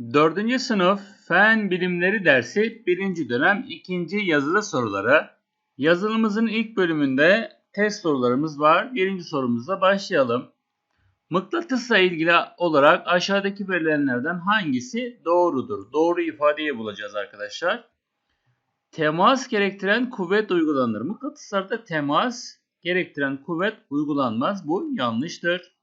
Dördüncü sınıf Fen Bilimleri dersi birinci dönem ikinci yazılı soruları. Yazılımızın ilk bölümünde test sorularımız var. Birinci sorumuzla başlayalım. Mıknatısla ilgili olarak aşağıdaki verilenlerden hangisi doğrudur? Doğru ifadeyi bulacağız arkadaşlar. Temas gerektiren kuvvet uygulanır. Mıknatıslarda temas gerektiren kuvvet uygulanmaz. Bu yanlıştır.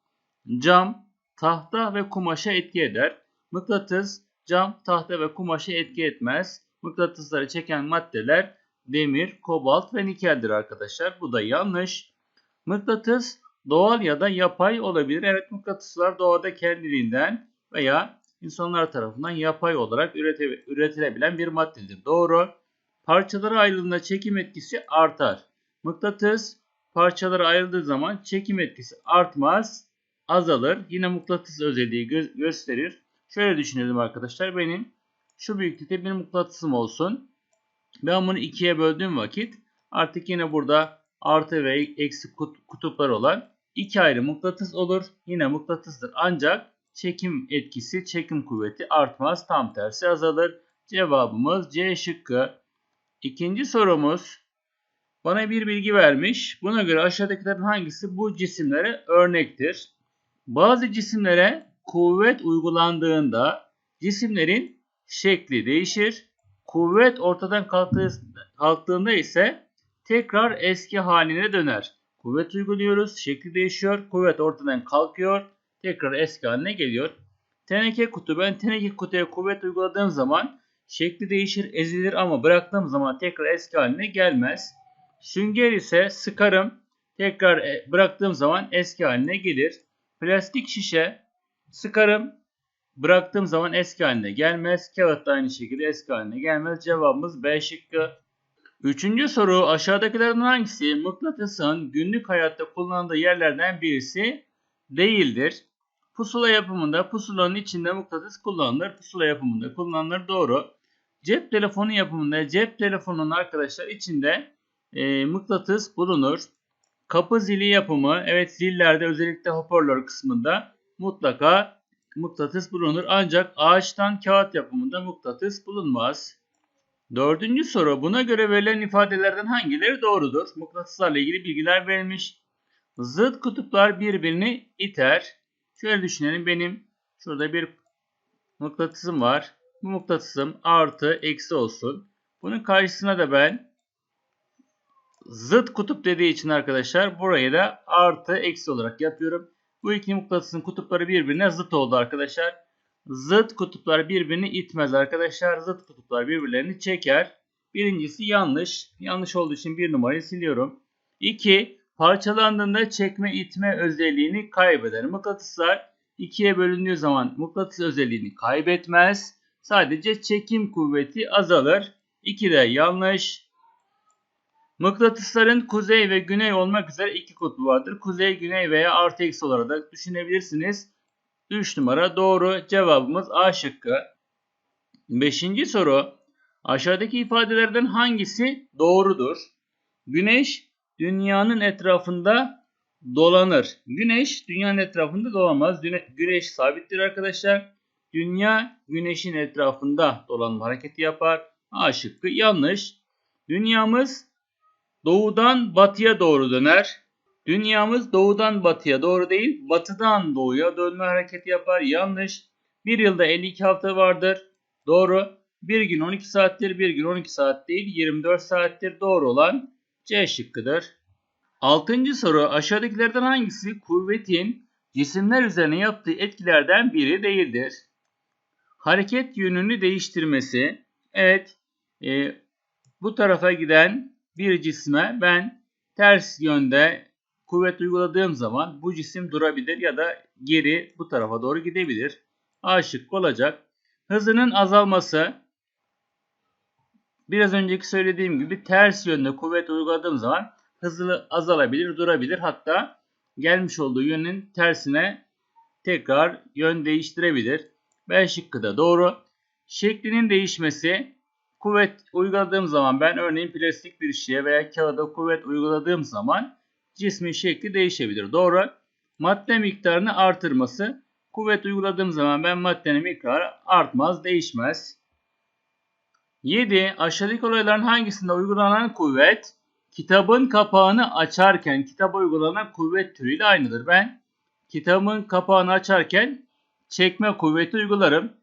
Cam, tahta ve kumaşa etki eder. Mıknatıs, cam, tahta ve kumaşa etki etmez. Mıknatısları çeken maddeler demir, kobalt ve nikeldir arkadaşlar. Bu da yanlış. Mıknatıs doğal ya da yapay olabilir. Evet mıknatıslar doğada kendiliğinden veya insanlar tarafından yapay olarak üretilebilen bir maddedir. Doğru. Parçalara ayrıldığında çekim etkisi artar. Mıknatıs parçalara ayrıldığı zaman çekim etkisi artmaz, azalır. Yine mıknatıs özelliği gö gösterir. Şöyle düşünelim arkadaşlar. Benim şu büyüklükte bir mıknatısım olsun. Ben bunu ikiye böldüğüm vakit artık yine burada artı ve eksi kutuplar olan iki ayrı mıknatıs olur. Yine mıknatısdır. Ancak çekim etkisi, çekim kuvveti artmaz. Tam tersi azalır. Cevabımız C şıkkı. İkinci sorumuz. Bana bir bilgi vermiş. Buna göre aşağıdakilerin hangisi bu cisimlere örnektir? Bazı cisimlere kuvvet uygulandığında cisimlerin şekli değişir. Kuvvet ortadan kalktığında ise tekrar eski haline döner. Kuvvet uyguluyoruz, şekli değişiyor, kuvvet ortadan kalkıyor, tekrar eski haline geliyor. Teneke kutu, ben teneke kutuya kuvvet uyguladığım zaman şekli değişir, ezilir ama bıraktığım zaman tekrar eski haline gelmez. Sünger ise sıkarım, tekrar e, bıraktığım zaman eski haline gelir. Plastik şişe sıkarım, bıraktığım zaman eski haline gelmez. Kağıt da aynı şekilde eski haline gelmez. Cevabımız B şıkkı. Üçüncü soru aşağıdakilerden hangisi mıknatısın günlük hayatta kullanıldığı yerlerden birisi değildir? Pusula yapımında pusulanın içinde mıknatıs kullanılır. Pusula yapımında kullanılır. Doğru. Cep telefonu yapımında cep telefonunun arkadaşlar içinde e, mıknatıs bulunur. Kapı zili yapımı evet zillerde özellikle hoparlör kısmında mutlaka mıknatıs bulunur. Ancak ağaçtan kağıt yapımında mıknatıs bulunmaz. Dördüncü soru. Buna göre verilen ifadelerden hangileri doğrudur? Mıknatıslarla ilgili bilgiler verilmiş. Zıt kutuplar birbirini iter. Şöyle düşünelim. Benim şurada bir mıknatısım var. Bu mıknatısım artı eksi olsun. Bunun karşısına da ben zıt kutup dediği için arkadaşlar burayı da artı eksi olarak yapıyorum. Bu iki mıknatısın kutupları birbirine zıt oldu arkadaşlar. Zıt kutuplar birbirini itmez arkadaşlar. Zıt kutuplar birbirlerini çeker. Birincisi yanlış. Yanlış olduğu için bir numarayı siliyorum. 2. Parçalandığında çekme itme özelliğini kaybeder. Mıknatıslar ikiye bölündüğü zaman mıknatıs özelliğini kaybetmez. Sadece çekim kuvveti azalır. 2 de yanlış. Mıknatısların kuzey ve güney olmak üzere iki kutbu vardır. Kuzey, güney veya artı eksi olarak da düşünebilirsiniz. 3 numara doğru. Cevabımız A şıkkı. 5. soru. Aşağıdaki ifadelerden hangisi doğrudur? Güneş dünyanın etrafında dolanır. Güneş dünyanın etrafında dolanmaz. Güneş sabittir arkadaşlar. Dünya güneşin etrafında dolanma hareketi yapar. A şıkkı yanlış. Dünyamız doğudan batıya doğru döner. Dünyamız doğudan batıya doğru değil, batıdan doğuya dönme hareketi yapar. Yanlış. Bir yılda 52 hafta vardır. Doğru. Bir gün 12 saattir, bir gün 12 saat değil, 24 saattir. Doğru olan C şıkkıdır. Altıncı soru aşağıdakilerden hangisi kuvvetin cisimler üzerine yaptığı etkilerden biri değildir? Hareket yönünü değiştirmesi. Evet, e, bu tarafa giden bir cisme ben ters yönde kuvvet uyguladığım zaman bu cisim durabilir ya da geri bu tarafa doğru gidebilir. A olacak. Hızının azalması biraz önceki söylediğim gibi ters yönde kuvvet uyguladığım zaman hızlı azalabilir, durabilir. Hatta gelmiş olduğu yönün tersine tekrar yön değiştirebilir. B şıkkı da doğru. Şeklinin değişmesi kuvvet uyguladığım zaman ben örneğin plastik bir şeye veya kağıda kuvvet uyguladığım zaman cismin şekli değişebilir. Doğru. Madde miktarını artırması. Kuvvet uyguladığım zaman ben maddenin miktarı artmaz, değişmez. 7. Aşağıdaki olayların hangisinde uygulanan kuvvet kitabın kapağını açarken kitaba uygulanan kuvvet türüyle aynıdır. Ben kitabın kapağını açarken çekme kuvveti uygularım.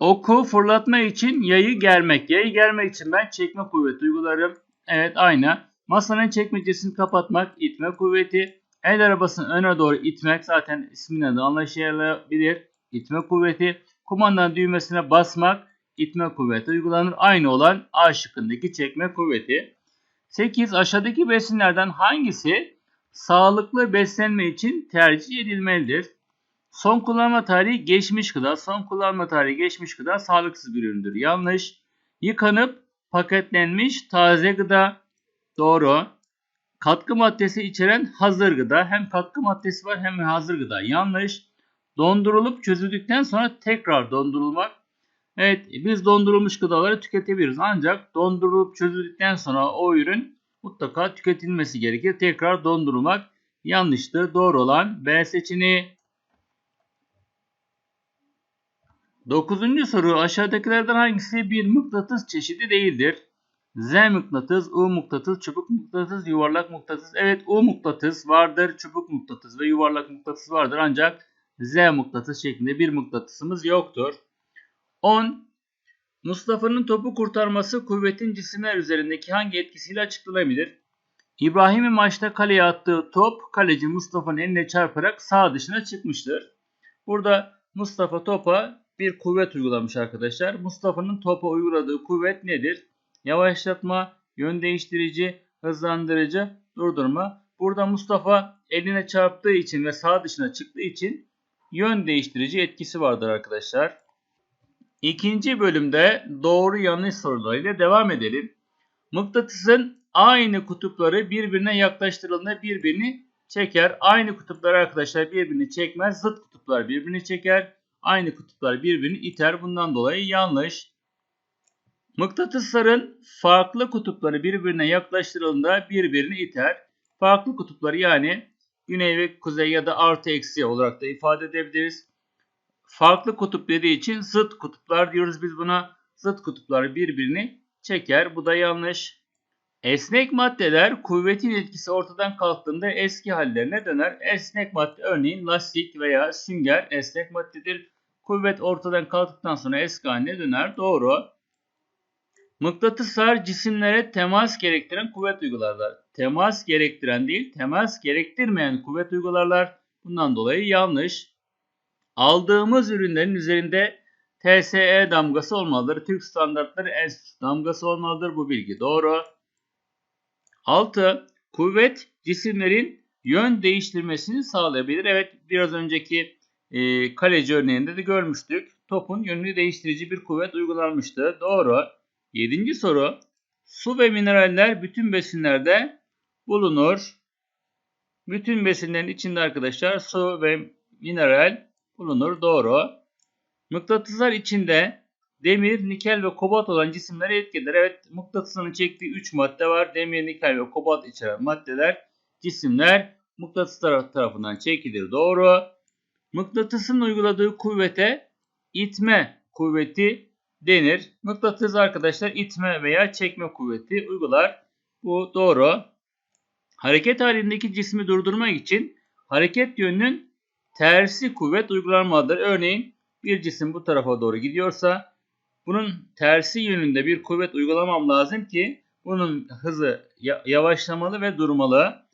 Oku fırlatma için yayı germek. Yayı germek için ben çekme kuvveti uygularım. Evet aynı. Masanın çekmecesini kapatmak itme kuvveti. El arabasını öne doğru itmek zaten isminden de anlaşılabilir. İtme kuvveti. Kumandanın düğmesine basmak itme kuvveti uygulanır. Aynı olan A şıkkındaki çekme kuvveti. 8. Aşağıdaki besinlerden hangisi sağlıklı beslenme için tercih edilmelidir? Son kullanma tarihi geçmiş gıda. Son kullanma tarihi geçmiş gıda sağlıksız bir üründür. Yanlış. Yıkanıp paketlenmiş taze gıda. Doğru. Katkı maddesi içeren hazır gıda. Hem katkı maddesi var hem hazır gıda. Yanlış. Dondurulup çözüldükten sonra tekrar dondurulmak. Evet biz dondurulmuş gıdaları tüketebiliriz. Ancak dondurulup çözüldükten sonra o ürün mutlaka tüketilmesi gerekir. Tekrar dondurulmak yanlıştır. Doğru olan B seçeneği. Dokuzuncu soru aşağıdakilerden hangisi bir mıknatıs çeşidi değildir? Z mıknatıs, U mıknatıs, çubuk mıknatıs, yuvarlak mıknatıs. Evet U mıknatıs vardır, çubuk mıknatıs ve yuvarlak mıknatıs vardır. Ancak Z mıknatıs şeklinde bir mıknatısımız yoktur. 10. Mustafa'nın topu kurtarması kuvvetin cisimler üzerindeki hangi etkisiyle açıklanabilir? İbrahim'in maçta kaleye attığı top kaleci Mustafa'nın eline çarparak sağ dışına çıkmıştır. Burada Mustafa topa bir kuvvet uygulamış arkadaşlar. Mustafa'nın topa uyguladığı kuvvet nedir? Yavaşlatma, yön değiştirici, hızlandırıcı, durdurma. Burada Mustafa eline çarptığı için ve sağ dışına çıktığı için yön değiştirici etkisi vardır arkadaşlar. İkinci bölümde doğru yanlış sorularıyla devam edelim. Mıknatısın aynı kutupları birbirine yaklaştırıldığında birbirini çeker. Aynı kutuplar arkadaşlar birbirini çekmez. Zıt kutuplar birbirini çeker. Aynı kutuplar birbirini iter. Bundan dolayı yanlış. Mıknatısların farklı kutupları birbirine yaklaştırıldığında birbirini iter. Farklı kutupları yani güney ve kuzey ya da artı eksi olarak da ifade edebiliriz. Farklı kutup dediği için zıt kutuplar diyoruz biz buna. Zıt kutuplar birbirini çeker. Bu da yanlış. Esnek maddeler kuvvetin etkisi ortadan kalktığında eski hallerine döner. Esnek madde örneğin lastik veya sünger esnek maddedir. Kuvvet ortadan kalktıktan sonra eski haline döner. Doğru. Mıknatıslar cisimlere temas gerektiren kuvvet uygularlar. Temas gerektiren değil, temas gerektirmeyen kuvvet uygularlar. Bundan dolayı yanlış. Aldığımız ürünlerin üzerinde TSE damgası olmalıdır. Türk standartları enstitüsü damgası olmalıdır. Bu bilgi doğru. 6. Kuvvet cisimlerin yön değiştirmesini sağlayabilir. Evet biraz önceki e, kaleci örneğinde de görmüştük. Topun yönünü değiştirici bir kuvvet uygulanmıştı. Doğru. 7. soru. Su ve mineraller bütün besinlerde bulunur. Bütün besinlerin içinde arkadaşlar su ve mineral bulunur. Doğru. Mıknatıslar içinde demir, nikel ve kobalt olan cisimleri etkiler. Evet mıknatısının çektiği 3 madde var. Demir, nikel ve kobalt içeren maddeler, cisimler mıknatıslar tarafından çekilir. Doğru. Mıknatısın uyguladığı kuvvete itme kuvveti denir. Mıknatıs arkadaşlar itme veya çekme kuvveti uygular. Bu doğru. Hareket halindeki cismi durdurmak için hareket yönünün tersi kuvvet uygulanmalıdır. Örneğin bir cisim bu tarafa doğru gidiyorsa bunun tersi yönünde bir kuvvet uygulamam lazım ki bunun hızı yavaşlamalı ve durmalı.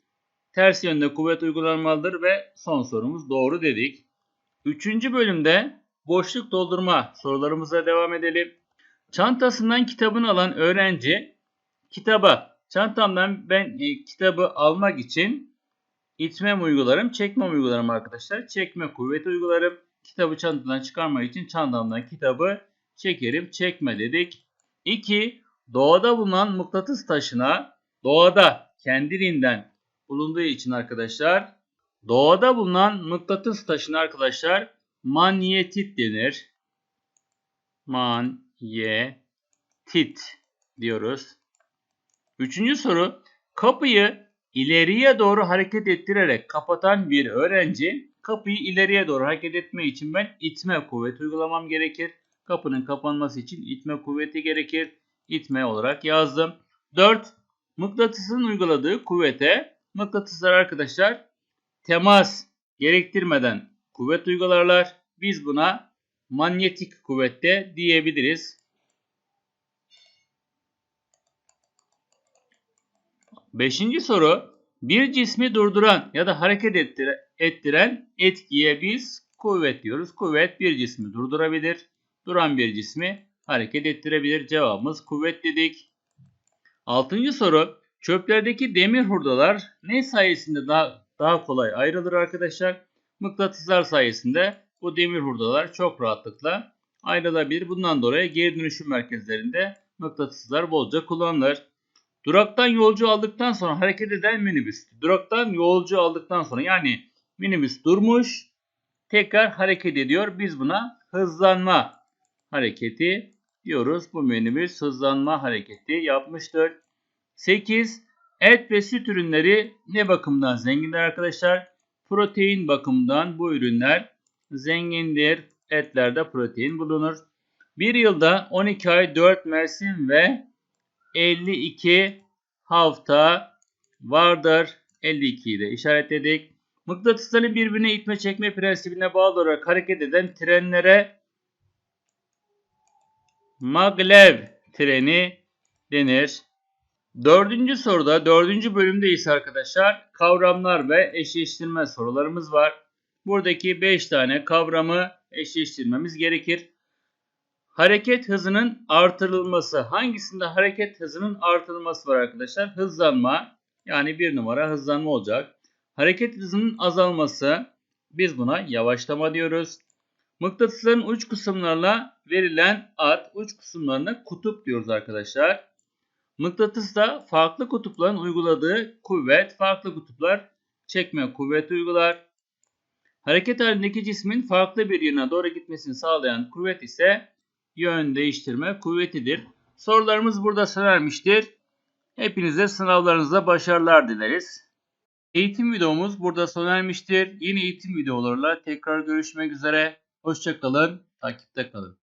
Ters yönde kuvvet uygulanmalıdır ve son sorumuz doğru dedik. Üçüncü bölümde boşluk doldurma sorularımıza devam edelim. Çantasından kitabını alan öğrenci kitaba çantamdan ben e, kitabı almak için itmem uygularım, çekmem uygularım arkadaşlar. Çekme kuvveti uygularım. Kitabı çantadan çıkarmak için çantamdan kitabı çekerim. Çekme dedik. 2. Doğada bulunan mıknatıs taşına doğada kendiliğinden bulunduğu için arkadaşlar doğada bulunan mıknatıs taşına arkadaşlar manyetit denir. Manyetit diyoruz. Üçüncü soru. Kapıyı ileriye doğru hareket ettirerek kapatan bir öğrenci kapıyı ileriye doğru hareket etme için ben itme kuvveti uygulamam gerekir. Kapının kapanması için itme kuvveti gerekir. İtme olarak yazdım. 4. Mıknatısın uyguladığı kuvvete mıknatıslar arkadaşlar temas gerektirmeden kuvvet uygularlar. Biz buna manyetik kuvvette diyebiliriz. Beşinci soru. Bir cismi durduran ya da hareket ettire- ettiren etkiye biz kuvvet diyoruz. Kuvvet bir cismi durdurabilir. Duran bir cismi hareket ettirebilir. Cevabımız kuvvet dedik. Altıncı soru. Çöplerdeki demir hurdalar ne sayesinde daha, daha kolay ayrılır arkadaşlar? Mıknatıslar sayesinde bu demir hurdalar çok rahatlıkla ayrılabilir. Bundan dolayı geri dönüşüm merkezlerinde mıknatıslar bolca kullanılır. Duraktan yolcu aldıktan sonra hareket eden minibüs. Duraktan yolcu aldıktan sonra yani minibüs durmuş tekrar hareket ediyor. Biz buna hızlanma hareketi diyoruz. Bu minibüs hızlanma hareketi yapmıştır. 8. Et ve süt ürünleri ne bakımdan zengindir arkadaşlar? Protein bakımından bu ürünler zengindir. Etlerde protein bulunur. Bir yılda 12 ay 4 mevsim ve 52 hafta vardır. 52'yi de işaretledik. Mıknatısları birbirine itme çekme prensibine bağlı olarak hareket eden trenlere maglev treni denir. Dördüncü soruda, dördüncü bölümdeyiz arkadaşlar. Kavramlar ve eşleştirme sorularımız var. Buradaki 5 tane kavramı eşleştirmemiz gerekir. Hareket hızının artırılması. Hangisinde hareket hızının artırılması var arkadaşlar? Hızlanma. Yani bir numara hızlanma olacak. Hareket hızının azalması. Biz buna yavaşlama diyoruz. Mıknatısların uç kısımlarına verilen ad, uç kısımlarına kutup diyoruz arkadaşlar. Mıknatısta farklı kutupların uyguladığı kuvvet, farklı kutuplar çekme kuvveti uygular. Hareket halindeki cismin farklı bir yöne doğru gitmesini sağlayan kuvvet ise yön değiştirme kuvvetidir. Sorularımız burada sona ermiştir. Hepinize sınavlarınızda başarılar dileriz. Eğitim videomuz burada sona ermiştir. Yeni eğitim videolarla tekrar görüşmek üzere. Hoşçakalın, takipte kalın.